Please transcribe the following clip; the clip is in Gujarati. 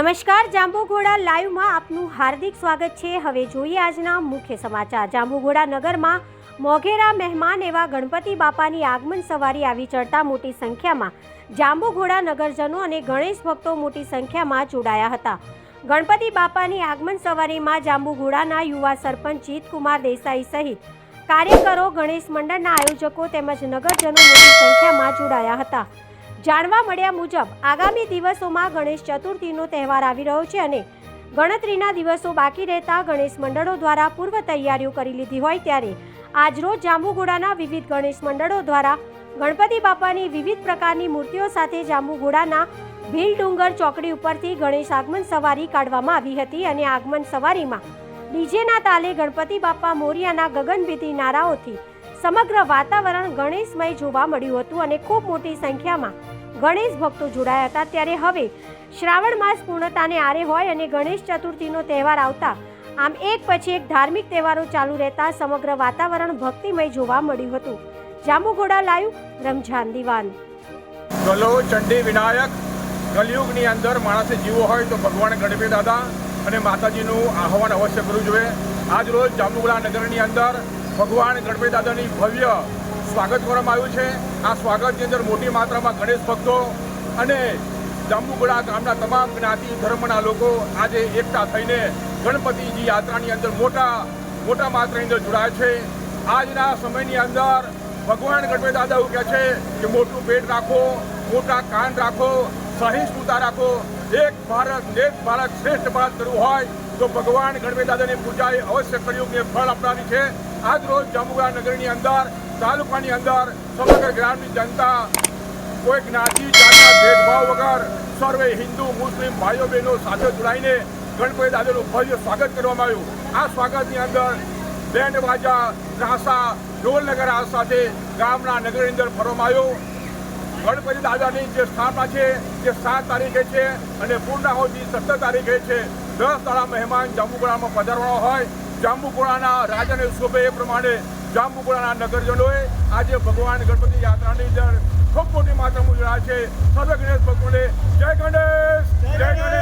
નમસ્કાર, જાંબુઘોડા લાઈવમાં આપનું હાર્દિક સ્વાગત છે. હવે જોઈએ આજના મુખ્ય સમાચાર. જાંબુઘોડા નગરમાં મોઘેરા મહેમાન એવા ગણપતિ બાપાની આગમન સવારી આવી ચડતા મોટી સંખ્યામાં જાંબુઘોડા નગરજનો અને ગણેશ ભક્તો મોટી સંખ્યામાં જોડાયા હતા. ગણપતિ બાપાની આગમન સવારીમાં જાંબુઘોડાના યુવા સરપંચ જીતકુમાર દેસાઈ સહિત કાર્યકરો, ગણેશ મંડળના આયોજકો તેમજ નગરજનો મોટી સંખ્યામાં જોડાયા હતા. જાણવા મળ્યા મુજબ, આગામી દિવસોમાં ગણેશ ચતુર્થીનો તહેવાર આવી રહ્યો છે અને ગણતરીના દિવસો બાકી રહેતા ગણેશ મંડળો દ્વારા પૂર્વ તૈયારીઓ કરી લીધી હોય ત્યારે આજરોજ જાંબુઘોડાના વિવિધ ગણેશ મંડળો દ્વારા ગણપતિ બાપાની વિવિધ પ્રકારની મૂર્તિઓ સાથે જાંબુઘોડાના ભીલ ડુંગર ચોકડી ઉપરથી ગણેશ આગમન સવારી કાઢવામાં આવી હતી અને આગમન સવારીમાં ડીજેના તાલે ગણપતિ બાપા મોરિયાના ગગનભેદી નારાઓથી સમગ્ર વાતાવરણ ગણેશમય જોવા મળ્યું હતું અને ખૂબ મોટી સંખ્યામાં ગણેશ ભક્તો જોડાયા હતા. ત્યારે હવે શ્રાવણ માસ પૂર્ણતાને આરે હોય અને ગણેશ ચતુર્થીનો તહેવાર આવતા આમ એક પછી એક ધાર્મિક તહેવારો ચાલુ રહેતા સમગ્ર વાતાવરણ ભક્તિમય જોવા મળ્યું હતું. જાંબુઘોડા લાઈવ, રમઝાન દિવાન. ગલો ચંડી વિનાયક, કલયુગની અંદર માણસે જીવો હોય તો ભગવાન ગણપતિ દાદા અને માતાજીનું આહવાન અવશ્ય કરવું જોઈએ. આજ રોજ જાંબુગડા નગરની અંદર ભગવાન ગણપતિ દાદાની ભવ્ય સ્વાગત કરવામાં આવ્યું છે. આ સ્વાગતની અંદર મોટી માત્રામાં ગણેશ ભક્તો અને જાંબુગડા ગામના તમામ જ્ઞાતિ ધર્મના લોકો આજે એકઠા થઈને ગણપતિજી યાત્રાની અંદર મોટા મોટા માત્રાની અંદર જોડાયા છે. આજના સમયની અંદર ભગવાન ગણપતિ દાદા એવું કહે છે કે મોટું પેટ રાખો, મોટા કાન રાખો, સહિષ્ણુતા રાખો. એક ભારત એક ભારત શ્રેષ્ઠ ભારત કરવું હોય તો ભગવાન ગણપતિ દાદાની પૂજા અવશ્ય કર્યું કે ફળ આપનારી છે. આજ રોજ જાંબુગા નગરની અંદર તાલુકાની અંદર સમગ્ર ગ્રામની જનતા કોઈ જ્ઞાતિ જાતના ભેદભાવ વગર સર્વે હિન્દુ, મુસ્લિમ, ભાઈઓ, બહેનો સાથે જોડાઈને ગણપતિ દાદાનું ભવ્ય સ્વાગત કરવામાં આવ્યું. આ સ્વાગતની અંદર બેન્ડ બાજા રાસા, ઢોલ નગર સાથે ગામના નગરની અંદર ફરવામાં આવ્યો. ગણપતિ દાદાની જે સ્થાપના છે, જે સાત તારીખે છે અને પૂર્ણાહુતિ સત્તર તારીખે છે, દસ તાળા મહેમાન જાંબુગોળામાં પધારવાનો હોય. જાંબુગોળાના રાજાને શોભે એ પ્રમાણે જાંબુગોળાના નગરજનોએ આજે ભગવાન ગણપતિ યાત્રાની અંદર ખૂબ મોટી માત્રામાં જોડાયા છે. સર્વ ગણેશ ભગવાને જય ગણેશ! જય ગણેશ!